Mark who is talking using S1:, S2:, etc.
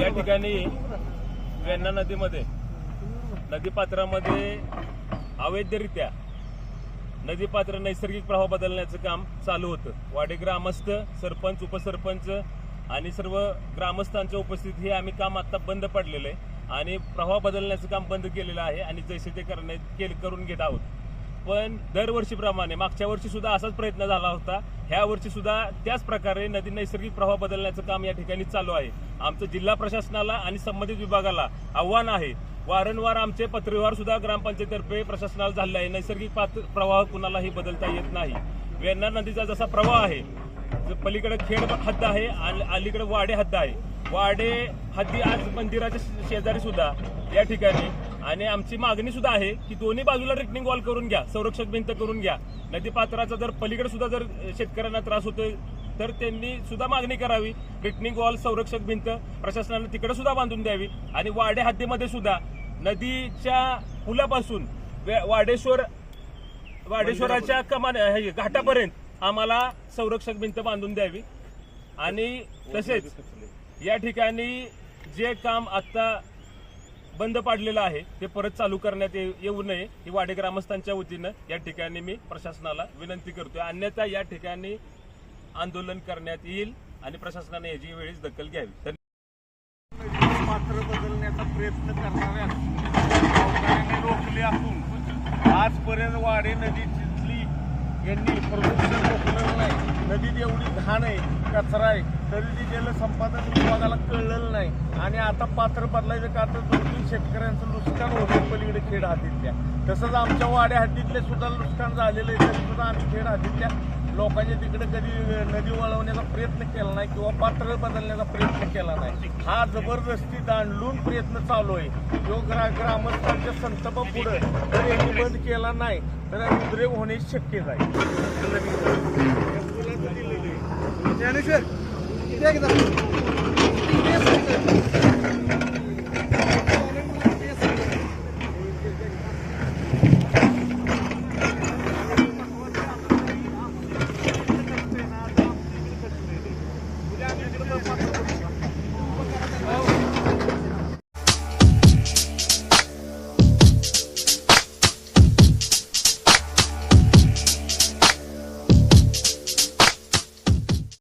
S1: या ठिकाणी वेण्णा नदीमध्ये नदीपात्रामध्ये अवैधरित्या नदीपात्र नैसर्गिक प्रवाह बदलण्याचं काम चालू होतं. वाडे ग्रामस्थ सरपंच उपसरपंच आणि सर्व ग्रामस्थांच्या उपस्थितीत हे आम्ही काम आता बंद पडलेलं आहे. आणि प्रवाह बदलण्याचं काम बंद केलेलं आहे आणि जैसे ते करण्या करून घेत आहोत. पण दरवर्षीप्रमाणे मागच्या वर्षी सुद्धा असाच प्रयत्न झाला होता. ह्या वर्षी सुद्धा त्याच प्रकारे नदी नैसर्गिक प्रवाह बदलण्याचं काम या ठिकाणी चालू आहे. आमचं जिल्हा प्रशासनाला आणि संबंधित विभागाला आव्हान आहे. वारंवार आमचे पत्रव्यवहार सुद्धा ग्रामपंचायतीतर्फे प्रशासनाला झाले आहे. नैसर्गिक पात्र प्रवाह कुणालाही बदलता येत नाही. वेण्णा नदीचा जसा प्रवाह आहे ज- पलीकडे खेड हद्द आहे आणि अलीकडे वाडे हद्द आहे. वाडे हद्दी आज मंदिराच्या शेजारी सुद्धा या ठिकाणी आणि आमची मागणी सुद्धा आहे की दोन्ही बाजूला रिटनिंग वॉल करून घ्या संरक्षक भिंत करून घ्या. नदीपात्राचा जर पलीकडे सुद्धा जर शेतकऱ्यांना त्रास होतोय तर त्यांनी सुद्धा मागणी करावी. रिटनिंग वॉल संरक्षक भिंत प्रशासनाने तिकडे सुद्धा बांधून द्यावी. आणि वाडे हद्दीमध्ये सुद्धा नदीच्या पुलापासून वे- वाडेश्वर वाडेश्वराच्या कमान हे, घाटापर्यंत आम्हाला संरक्षक भिंत बांधून द्यावी. आणि तसेच या ठिकाणी जे काम आता बंद पाडलेलं आहे. ते परत चालू करण्यात येऊ नये ही वाडे ग्रामस्थांच्या वतीनं या ठिकाणी मी प्रशासनाला विनंती करतोय. अन्यथा या ठिकाणी आंदोलन करण्यात येईल आणि प्रशासनाने याची वेळीच दखल घ्यावी.
S2: पात्र बदलण्याचा प्रयत्न करणाऱ्या रोखले असून आजपर्यंत वाडे नदी चिंचली यांनी प्रदूषण रोखलेलं नाही. नदीत एवढी घाण आहे कचरा आहे. तरी ती जलसंपादन विभागाला कळलेलं नाही. आणि आता पात्र बदलायचं का तर दोन तीन शेतकऱ्यांचं नुकसान होतं पलीकडे खेड हातीतल्या. तसंच आमच्या वाड्या हद्दीतले सुद्धा नुकसान झालेलं आहे तरी सुद्धा आम्ही खेड हातीतल्या लोकांच्या तिकडे कधी नदी वळवण्याचा प्रयत्न केला नाही किंवा पात्र बदलण्याचा प्रयत्न केला नाही. हा जबरदस्ती दांडलून प्रयत्न चालू आहे. जो ग्रा ग्रामस्थांच्या संतप पुढे जर यांनी बंद केला नाही तर उद्रेक होण्याची शक्यता आहे
S3: ज्ञानेश्वर Nereye gidelim?